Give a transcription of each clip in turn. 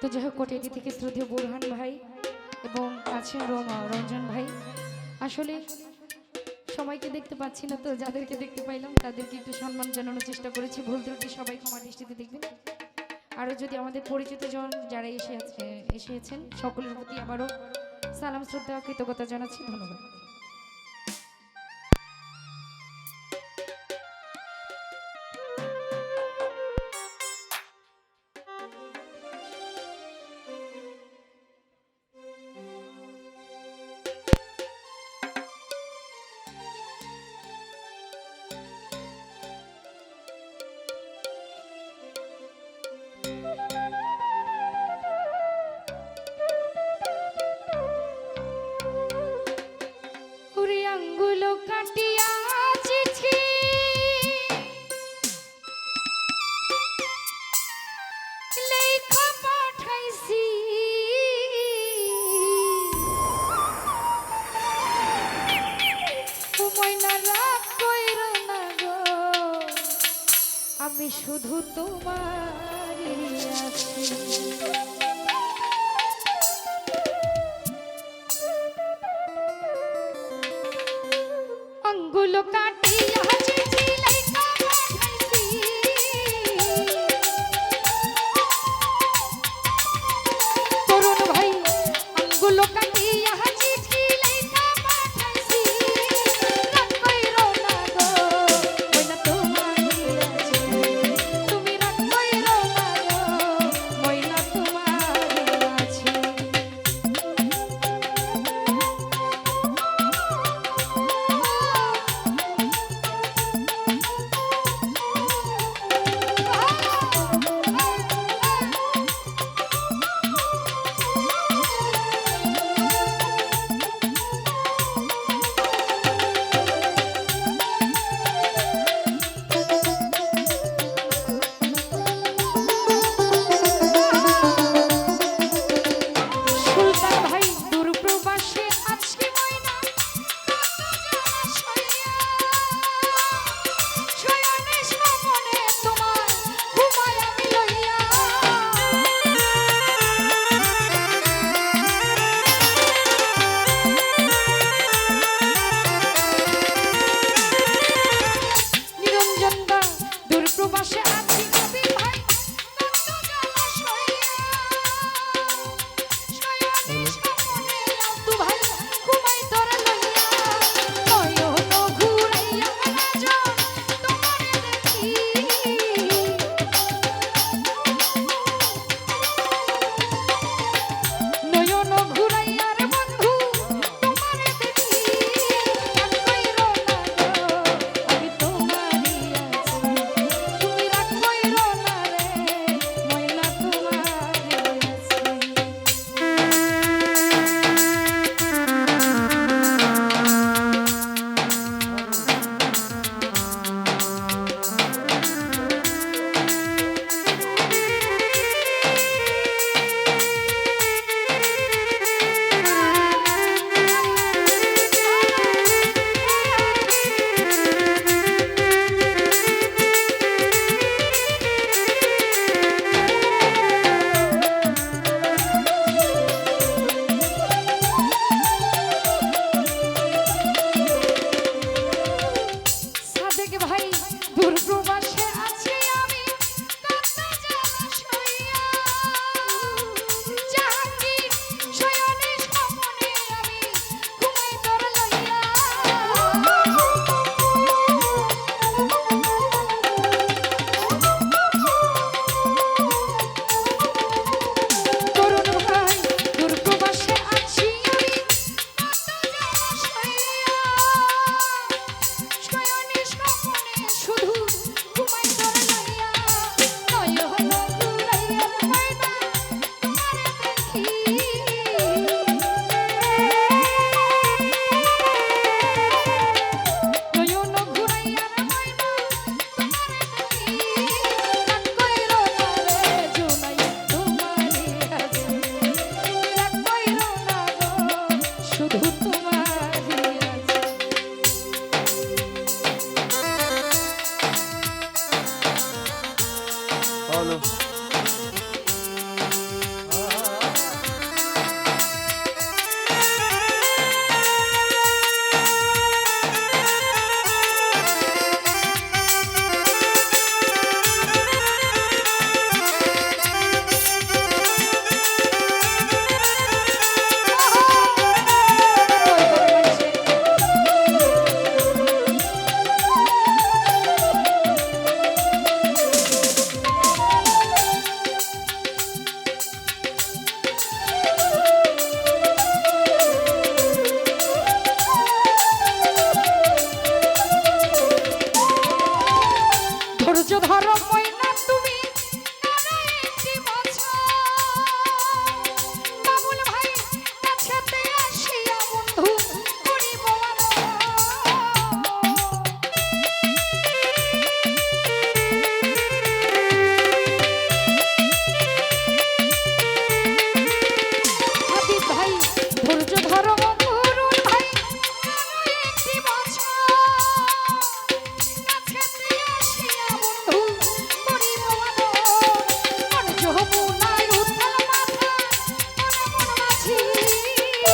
তো যাই হোক কোটিয়াটি থেকে শ্রদ্ধেয় বুরহান ভাই এবং আছেন রোমা, রঞ্জন ভাই। আসলে সবাইকে দেখতে পাচ্ছি না তো, যাদেরকে দেখতে পাইলাম তাদেরকে একটু সম্মান জানানোর চেষ্টা করেছি। ভুল ত্রুটি সবাই ক্ষমা দৃষ্টিতে দেখবেন। আরও যদি আমাদের পরিচিত জন যারা এসে আছে, এসেছেন, সকলের প্রতি আবারও সালাম, শ্রদ্ধা, কৃতজ্ঞতা জানাচ্ছি। ধন্যবাদ। আমি শুধু তোমারই আছি। আঙ্গুলো কাটিয়া তরুণ ভাই আঙ্গুলো কাটিয়া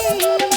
Hey.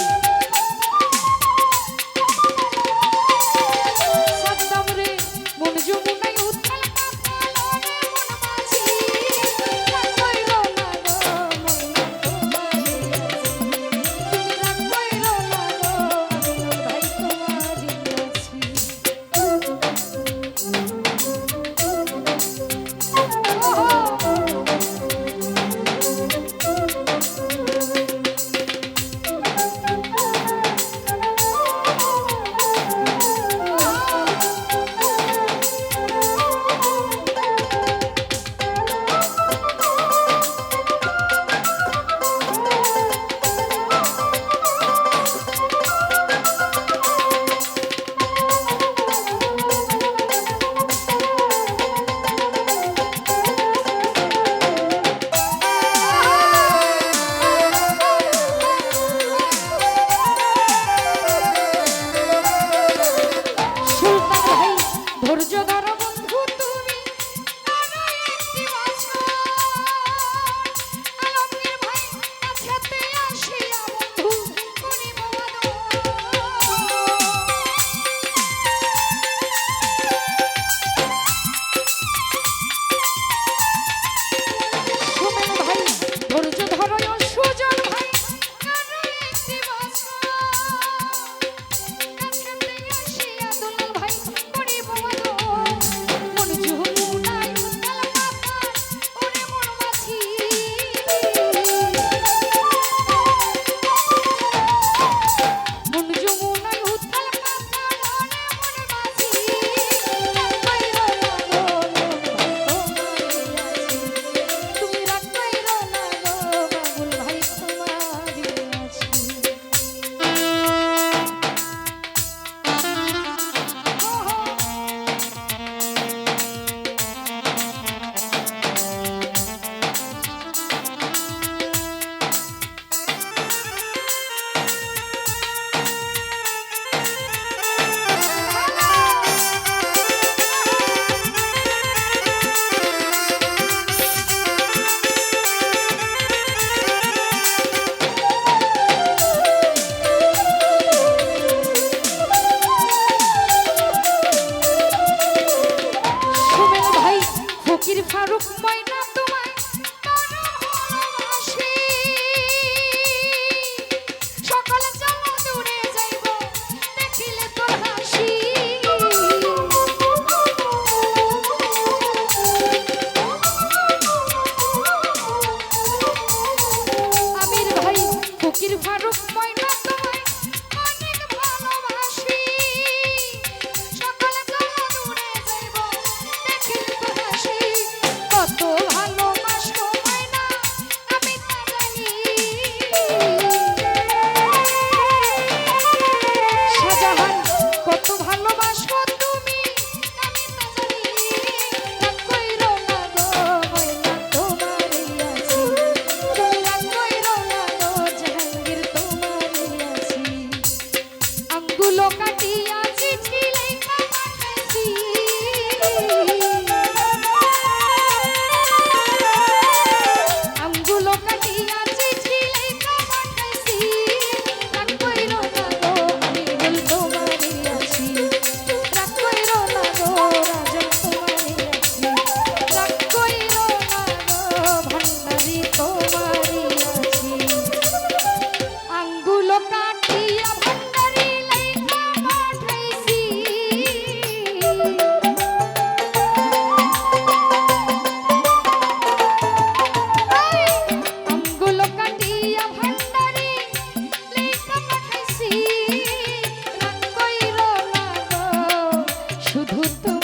그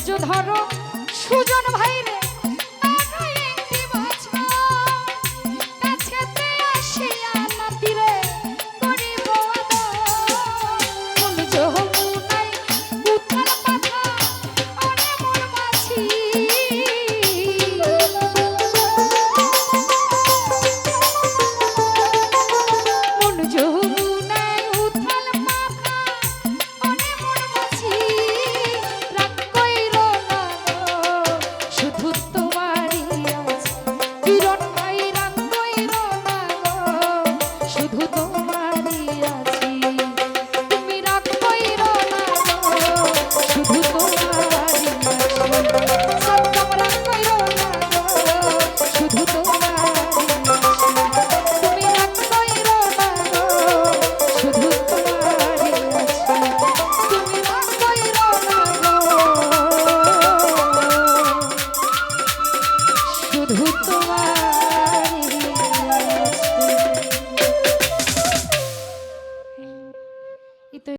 ধৈর্য ধরো সুজন ভাই রে